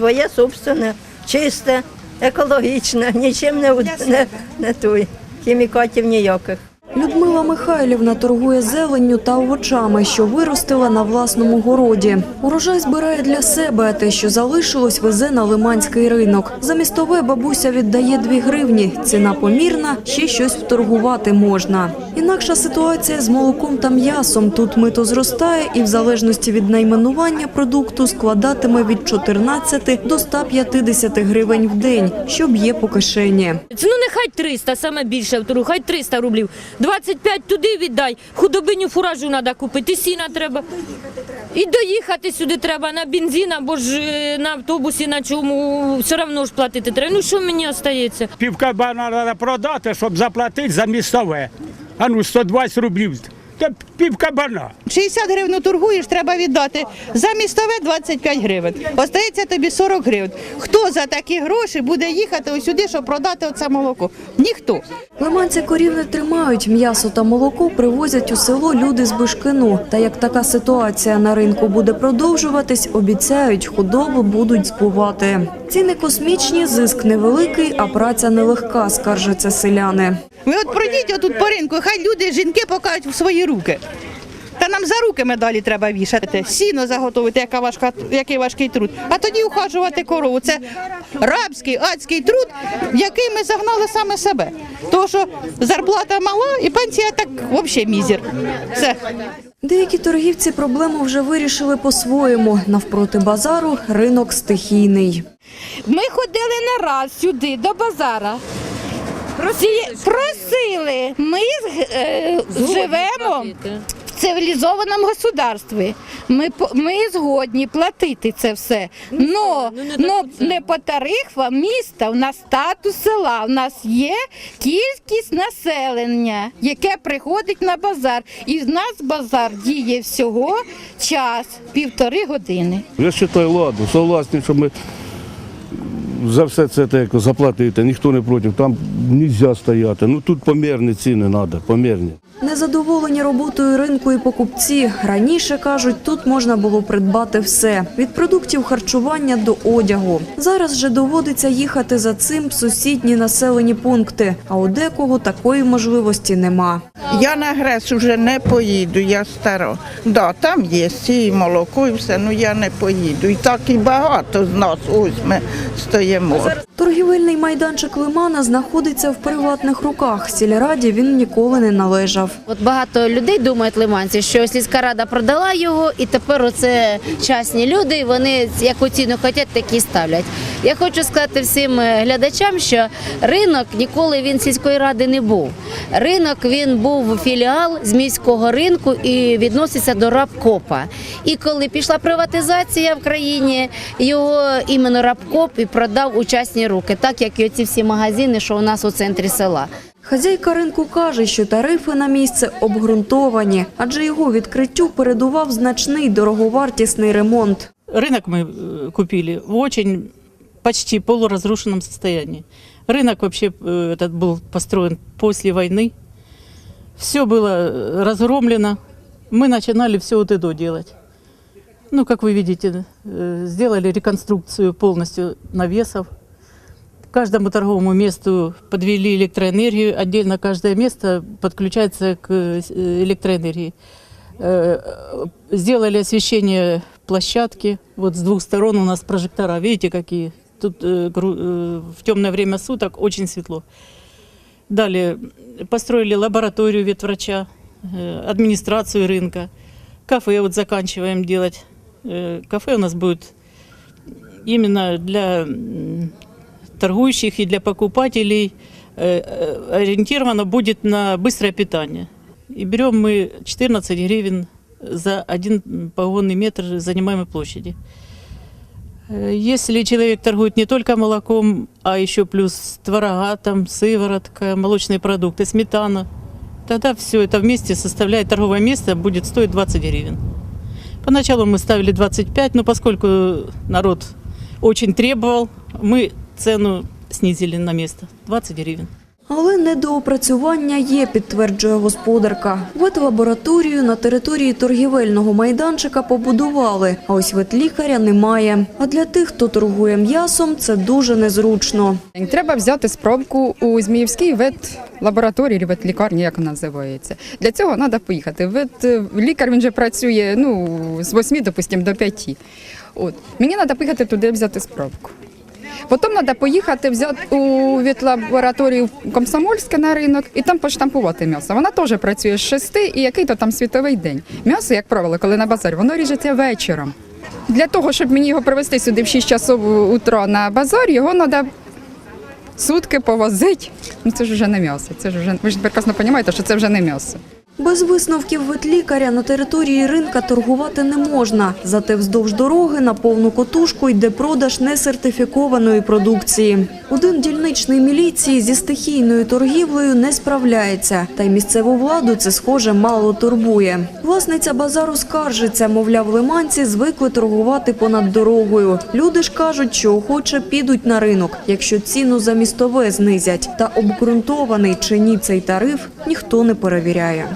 своє собственне, чисте, екологічне, нічим не, не, не, не той, хімікатів ніяких. Людмила Михайлівна торгує зеленню та овочами, що виростила на власному городі. Урожай збирає для себе, а те, що залишилось, везе на лиманський ринок. За містове бабуся віддає 2 гривні. Ціна помірна, ще щось вторгувати можна. Інакша ситуація з молоком та м'ясом. Тут мито зростає і в залежності від найменування продукту складатиме від 14 до 150 гривень в день, що б'є по кишені. Ну нехай 300, саме більше втору, хай 300 рублів. 25 туди віддай, худобиню фуражу треба купити, сіна треба. І доїхати сюди треба на бензин або ж е, на автобусі, на чому все одно ж платити треба. Ну що мені залишається? Півкабана треба продати, щоб заплатити за містове. А ну 120 рублів. Та півкабана. 60 гривень торгуєш, треба віддати. За містове 25 гривень. Остається тобі 40 гривень. Хто за такі гроші буде їхати ось сюди, щоб продати оце молоко? Ніхто. Лиманці корів не тримають, м'ясо та молоко привозять у село люди з Бишкину. Та як така ситуація на ринку буде продовжуватись, обіцяють, худобу будуть збувати. Ціни космічні, зиск невеликий, а праця нелегка, скаржаться селяни. Ви от пройдіть отут по ринку, хай люди, жінки покажуть в свої руки. Та нам за руки медалі треба вішати, сіно заготовити, яка важка, який важкий труд. А тоді ухажувати корову. Це рабський, адський труд, який ми загнали саме себе. Тому що зарплата мала і пенсія так взагалі мізер. Все. Деякі торгівці проблему вже вирішили по-своєму. Навпроти базару ринок стихійний. Ми ходили не раз сюди, до базара. Просили, просили. ми е, живемо в цивілізованому государстві. Ми, ми згодні платити це все. Но, ну, не но не по тарифам міста, у нас статус села, у нас є кількість населення, яке приходить на базар. І в нас базар діє всього час, півтори години. Я вважаю, ладно, согласні, що ми за все це так, заплатити, ніхто не проти, там не стояти. Ну тут помірні ціни треба, помірні. Незадоволені роботою ринку і покупці. Раніше кажуть, тут можна було придбати все від продуктів харчування до одягу. Зараз же доводиться їхати за цим в сусідні населені пункти. А у декого такої можливості нема. Я на Грес вже не поїду, я стара. Да, там є і молоко, і все, ну я не поїду. І так і багато з нас ось ми стоїмо. Торгівельний майданчик Лимана знаходиться в приватних руках. Сільраді він ніколи не належав. От багато людей думають лиманці, що сільська рада продала його, і тепер оце частні люди. і Вони яку ціну хочуть, такі і ставлять. Я хочу сказати всім е, глядачам, що ринок ніколи він сільської ради не був. Ринок він був філіал з міського ринку і відноситься до рабкопа. І коли пішла приватизація в країні, його іменно рабкоп і продав у частні руки, так як і оці всі магазини, що у нас у центрі села. Хазяйка ринку каже, що тарифи на місце обґрунтовані, адже його відкриттю передував значний дороговартісний ремонт. Рынок мы э, купили в очень почти полуразрушенном состоянии. Рынок вообще э, этот был построен после войны. Все было э, разгромлено. Мы начинали все вот это делать. Ну, как вы видите, э, сделали реконструкцию полностью навесов. Каждому торговому месту подвели электроэнергию. Отдельно каждое место подключается к электроэнергии. Сделали освещение площадки. Вот с двух сторон у нас прожектора. Видите, какие? Тут э, э, в темное время суток очень светло. Далее построили лабораторию ветврача, э, администрацию рынка. Кафе вот заканчиваем делать. Кафе у нас будет именно для торгующих и для покупателей ориентировано будет на быстрое питание. И берем мы 14 гривен за один погонный метр занимаемой площади. Э, Если человек торгует не только молоком, а еще плюс творога, там, сыворотка, молочные продукты, сметана, тогда все это вместе составляет торговое место будет стоить 20 гривен. Поначалу мы ставили 25, но поскольку народ очень требовал, мы цену снизили на место 20 гривен. Але недоопрацювання є, підтверджує господарка. Ветлабораторію на території торгівельного майданчика побудували, а ось ветлікаря немає. А для тих, хто торгує м'ясом, це дуже незручно. Треба взяти спробку у Зміївській ветлабораторії, ветлікарні, як вона називається. Для цього треба поїхати. Вет, лікар він вже працює ну, з 8, допустимо, до 5. От. Мені треба поїхати туди взяти спробку. Потім треба поїхати взяти у ветлабораторію Комсомольське на ринок і там поштампувати м'ясо. Вона теж працює з 6 і який-то там світовий день. М'ясо, як правило, коли на базарі, воно ріжеться вечором. Для того, щоб мені його привезти сюди в 6 часов утра на базар, його треба сутки повозити. Ну це ж вже не м'ясо. Це ж вже ви ж прекрасно розумієте, що це вже не м'ясо. Без висновків ветлікаря на території ринка торгувати не можна. Зате вздовж дороги на повну котушку йде продаж несертифікованої продукції. Один дільничний міліції зі стихійною торгівлею не справляється. Та й місцеву владу це, схоже, мало турбує. Власниця базару скаржиться, мовляв, лиманці звикли торгувати понад дорогою. Люди ж кажуть, що охоче підуть на ринок, якщо ціну за містове знизять. Та обґрунтований чи ні цей тариф ніхто не перевіряє.